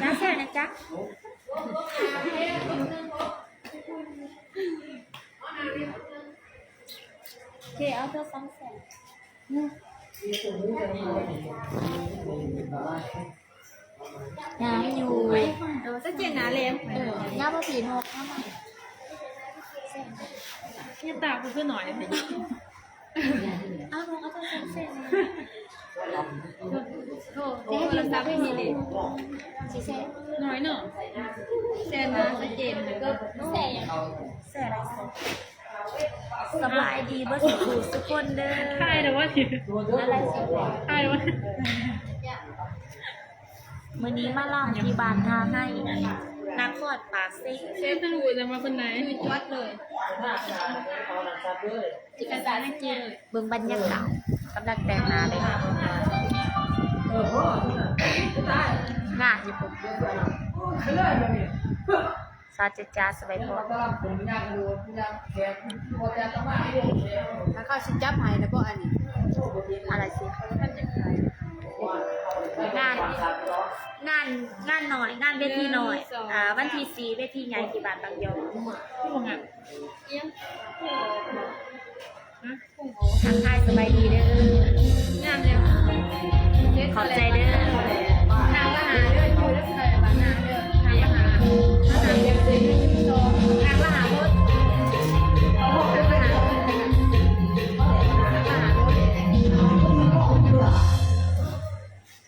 จ้าแซ่นะจ๊ะโอเคเอาเธอสองแสนงามอยู่เออจะเจนหนาเลี้ยงเอองามว่าผีนกงามว่าเนี่ยตากูขึ้นหน่อยเอานกเอาเธอสองแสน โทษโทษเราซับไม่มีเลยสี่แสนน้อยเนอะเจนนะจะเจนก็แสนแสนสบายดีบ่สุขสุขคนเด้อใช่แต่ว่าทีอะไรสิใช่ว่ามื้อนี้มาล่ำที่บ้านท่าให้นครปากซิเชฟจะรู้จะมาคนไหนวัดเลยจิกาจารให้เจนเลยเบิ่งบรรยากาศกำลังแต่งหน้าเลย งานญี่ปุ่นซาเจจาสบายพอแล้วเขาชิจับให้แล้วก็อันนี้อะไรสิงานงานงานหน่อย งานเวทีหน่อยอ่าวันที่สี่เวทีใหญ่ที่บานบางยอที่บอกอะเอี้ยงทักทายสบายดีเด้องานเร็ว อบใจเด้อทางละหาเด้อคือได้เคยบ้านนาเด้อทางละหาทางเดียวเลยทางละหารถทางละหารถทางละหารถ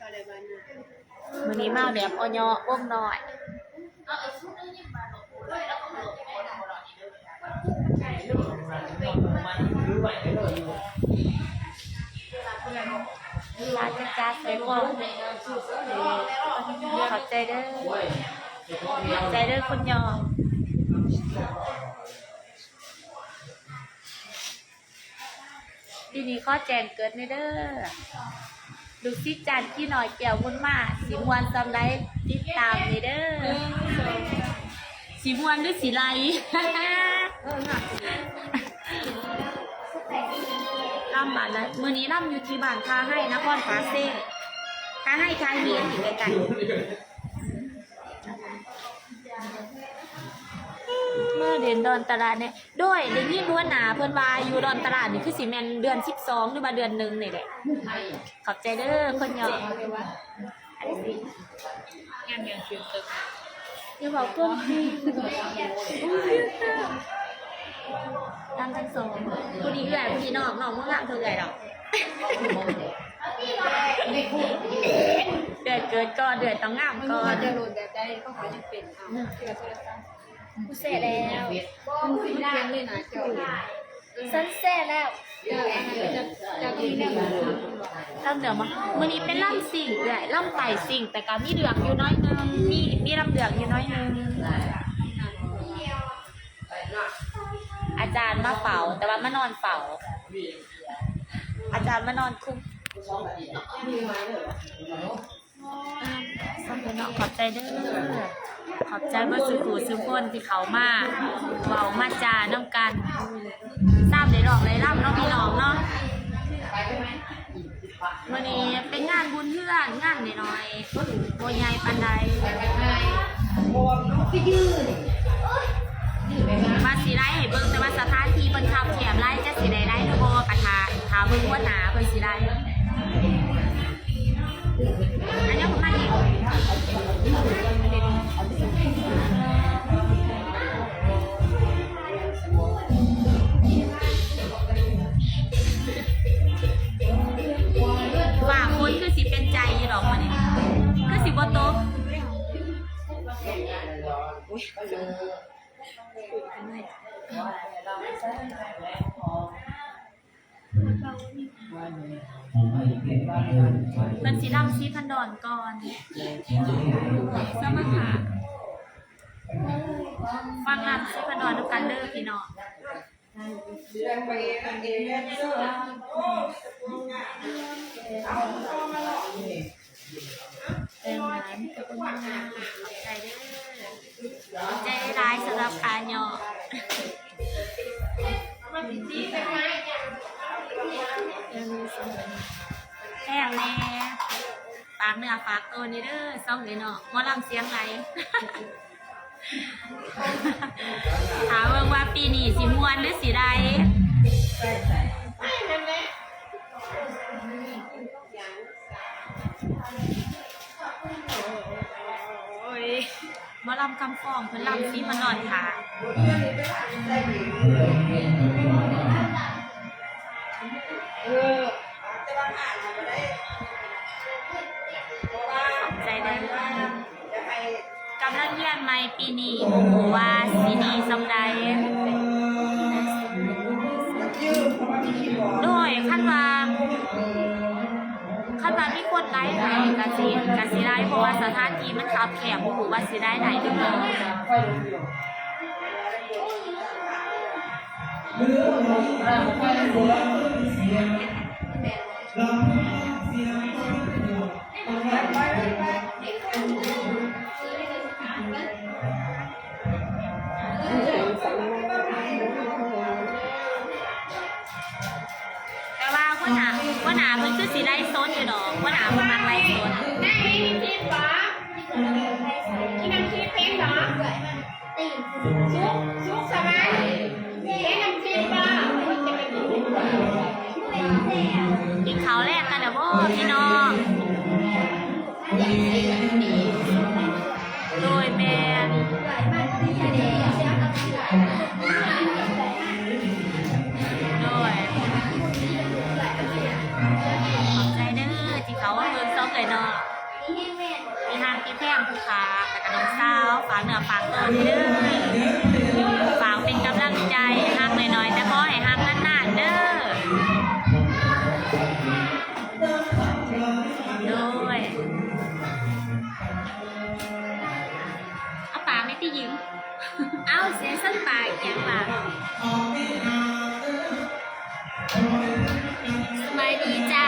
อไรบ้างนนี้มาแดมออยอวงน้อยลาจะจัดไปพวกขอบใจเด้อขอบใจเด้อคุณยอมทีนี้ข้อแจงเกิดในเด้อดูสิจันที่หน่อยเกี่ยวมุนมาสีมวนจำได้ติดตามในเด้อสีมวนหรือสีไรล่ำบานแล้วมือนี้ล่ำอยู่ที่บ้านทาให้นครพาเซ่ทาให้ทายเมียนอยู่ไกลเมื่อเดือนดอนตลาดเนี่ยด้วยเดี๋ยวนี้นวลหนาเพิ่นว่าอยู่ดอนตลาดนี่คือสิแมนเดือนสิบสองหรือว่าเดือนหนึ่งนี่แหละขอบใจเด้อคนยอมอะงานเงินคือตึกอย่าบอกเพิ่มพี่ ตามทั้งสองผู้ดีเอื่อยผู้ดีนอกนอกเมื่อหลังเธอเอื่อยดอกเดือดเกิดก่อนเดือดต้องงามมันก่อก็นจะโหลดแบบได้ก็ขอยังเป็นอะเกี่ยวกับโทรศัพท์กูเสร็จแล้วมันเป็นเลยนะเจ้าฉันเสร็จแล้วเจ้าอันนั้นจะจะมีเรื่องล่ำเดือดมามื่อนี้เป็นล่ำสิ่งเลยล่ำไต่สิ่ง แต่ก็มีเดือดอยู่น้อยนึงมีมีลำเดือดอยู่น้อยนึง อาจารย์มาเฝ้าแต่ว่ามานอนเฝ้าอาจารย์มานอนคุ้มเนน้องขอบใจเด้อขอบใจเมื่อสุขูสุขคนที่เขามาเว้ามาจาน้ำกันทราบได้ดอกเลยร่ำเน้องพี่น้องเนาะวันนี้เป็นงานบุญเพื่อนงานน้อยๆโบใหญ่ปันใด มาสีไล่ให้เบิ่งแต่ว่าสถานที่เพิ่นขับแถมไล่จะสีได้ไล่หรือบ่กระทาถามเบิ่งว่าหนาเพิ่นสีได้อันนี้ผมมาอีกว่าคนคือสิเป็นใจอยู่ดอกมันนี่คือสิบ่โตะเป็นสีดำสีพันดอนก่อนสมหาฟังลำสีพันดอนดูกันเด้อพี่น้องเป็นร้านกับคุณมาใจเด้ใจร้าย กับอาญอแห้งแน่ปากเนื้อปากตัวนี่เด้อซ่องเลยเนาะมอลำเสียงไรถามว่าปีนี้สิมวนหรือสีใด มอลำคำฟองเพิ่นลำซีมานอนค่ะใจได้กำลังเรียนใหม่ปีนี้โอ้โหว่าสีดีสำได ไล่ไหนกะสิกะสิไลฟ์เพราะว่าสถานที่มันขับแคบโอ้ว่าสิได้ไหนหรือเปล่ กินข้าวแรกกันนะพ่อพี่น้องโดยแมนโดยขอบใจเด้อที่เขาว่าเบิ่งซอกเลยเนาะมีห้างที่แพงผู้ค้าแต่กับน้องสาวฝากเนื้อฝากตัวเด้อ ด้วยเอาปากไม่ตียิงเอาเสียสั้นปากอย่างปากสบายดีจ้า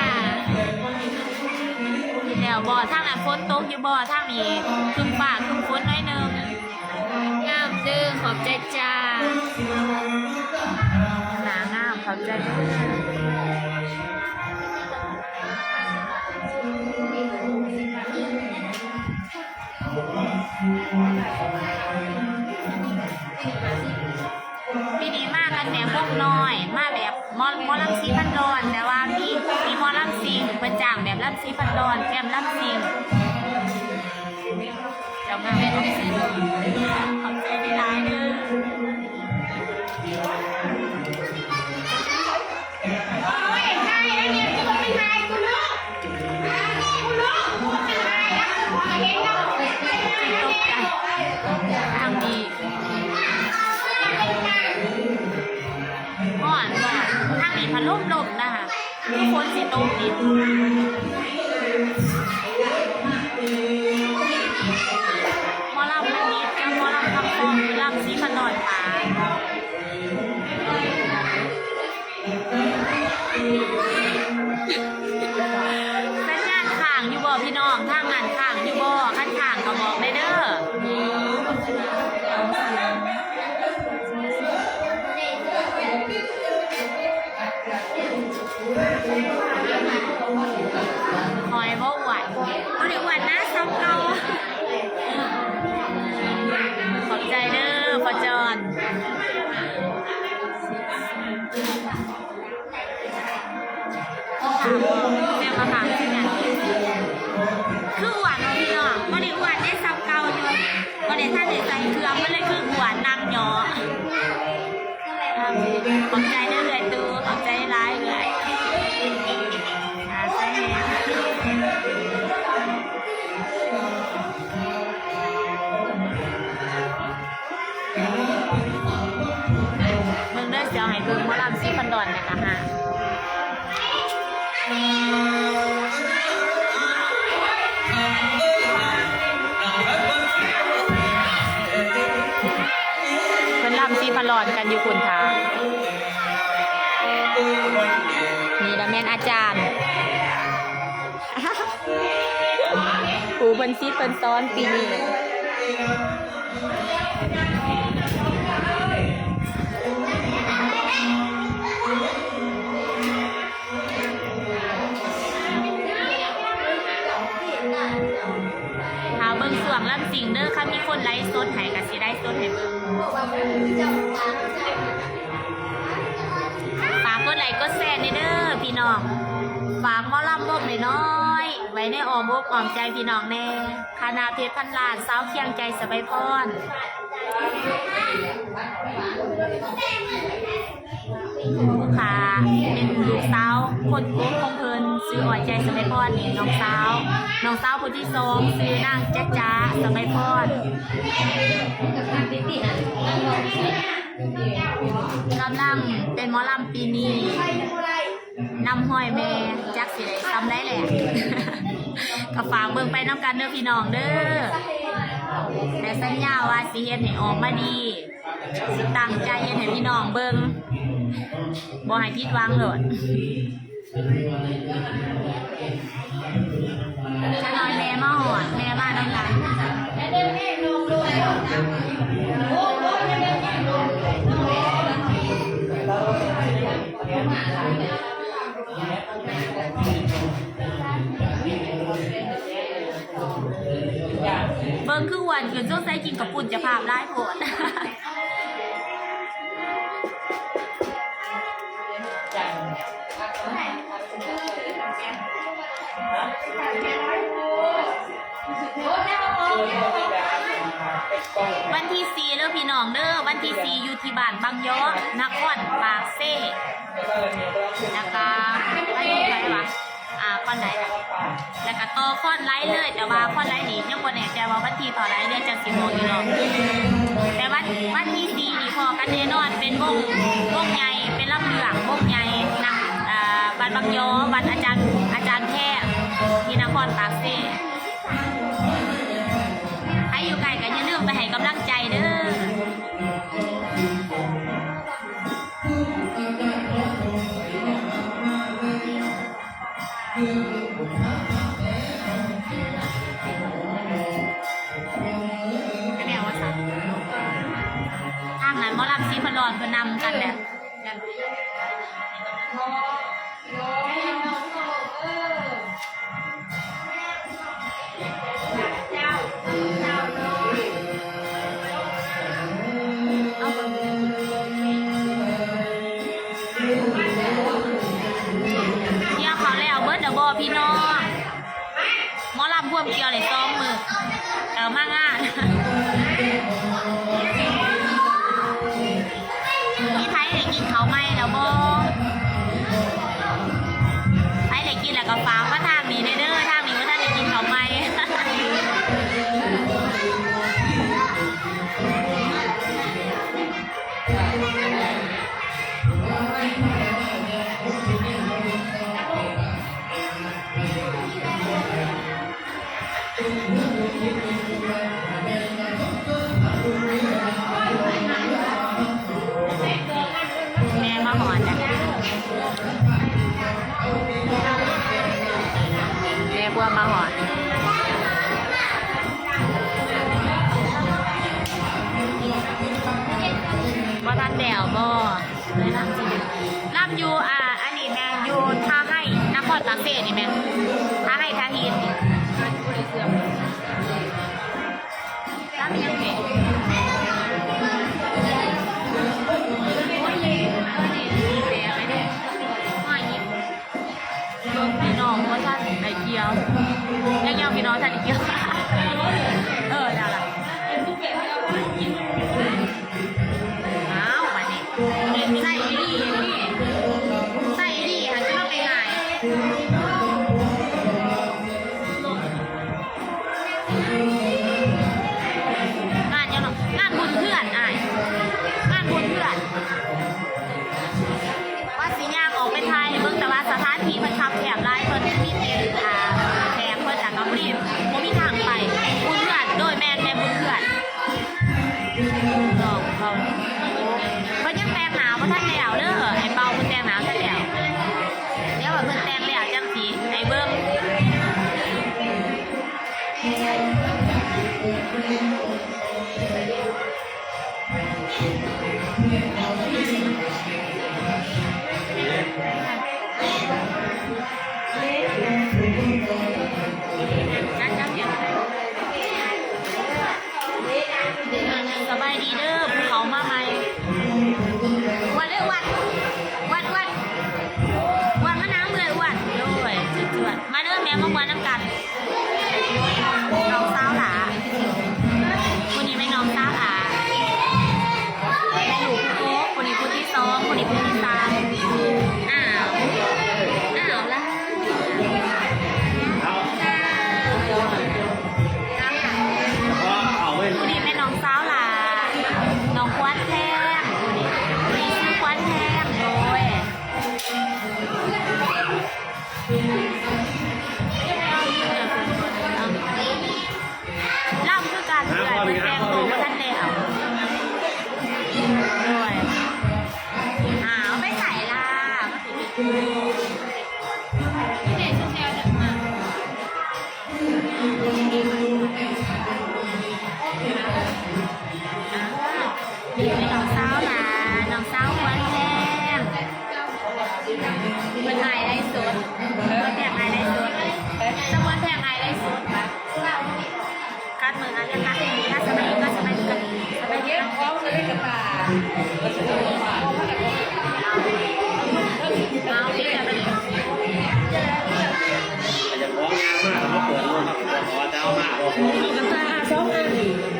เดี๋ยวบ่อทางนั้นฝนตกอยู่บ่อทางนี้ครึ้มปากครึ้มฝนน้อยหนึงงามเด้อขอบใจจ้าหนางามขอบใจด้อ จ้างแบบลำซีพันดอนแกมลำซิงเจ้างานเป็นลำซิงขอบใจได้หลายเด้อโอ้ยใครแล้วเนี่ยกูต้องไปทายกูลูกกูลูกกูไปทายแล้วพอเห็นแล้วตกใจทางดีก่อนว่าทางนี้พัดลมลมนะคะทุกคนสิตกดิ ขอบใจเด้อเลยตูขอบใจหลายเลยอาใช่แล้วเบิ่งเด้อเสียวให้เบิ่งหมอลำซีพันดอนนะคะฮะเป็นลำซีพลอนกันอยู่คุณค่ะ จารย์ปูเพิ่นซีเพิ่นซ้อนปีนี้งส่วงลำสิงเด้อค่ะมีคนไลฟ์สดให้ก็สิได้สดให้เบิ่งฝากกดไลค์กดแชร์ในเด้อพี่น้อง ฝากมอลำบกน้อยไว้ในอ้อมอกอ้อมใจพี่น้องแน่คณะเพชรพันลานสาวเคียงใจสบายพรค่ะเป็นลูกสาวคนโก้ของเพลินซื้ออ่อยใจสบายพรนี่น้องสาว น้องสาวคนที่สองซื้อนางจ๊ะจ๊ะสบายพรกำลังเป็นหมอลำปีนี้ น้ำห้อยแม่จักสิได้ทำได้แหละก็ฝากเบิ่งไปน้ำกันเด้อพี่น้องเด้อแต่สัญญาว่าสิเฮ็ดให้ออกมาดีสิตั้งใจเฮ็ดให้พี่น้องเบิ่งบ่ให้ผิดหวังโลดจะนอนแม่มาหอดแม่มาน้ำกัน บิ่งคืออ้วันเกินช่วงใส่กินกับปุ่นจะภาพได้โพดวันที่สี่เด้อพี่น้องเด้อวันที่สี่อยู่ที่บ้านบางยอนครปากเซ่นะคะวันที่ไหนวะอ่าคนไหน แล้วก็ต่อคอนไล่เลย แต่ว่าคอนไลท์นี่ยังบ่แน่ใจว่าวันที่ต่อไล่เดือนจะสิบโมงอยู่หรอกแต่วันวันที่สี่นี่พอกันแน่นอนเป็นวงวงใหญ่เป็นลำเหลืองวงใหญ่นะอ่าบ้านบางยอวัดอาจารย์อาจารย์แค่ที่นครปากเซ่ มอลำซีพลอนเพื่อนำกันแหละ กินเขาไหมแล้วบ่ไทยได้กินแล้วก็ฝากว่าท บัวมาหอนว่าท่านแดวบ่ได้รับจริงรับอยู่อ่า อันนี้แมงอยู่ท่าให้นครปากเสนี่แมงท่าให้ท่าหิน ยังยังพี่น้องท่านเกี่ยอะ น้องสาวหาน้องสาวควันแก้มเป็นไอ้ไรสดเป็นแทงไอ้ไรสดจะเป็นแทงไอ้ไรสดคัดมืออันนี้คัดมือถ้าสมัยก็สมัยกันสมัยเยอะพร้อมเลยกระตาเอาเรื่องอะไรจะฟ้องงานมากเขาเปิดโลกครับขอเจ้ามากสองงาน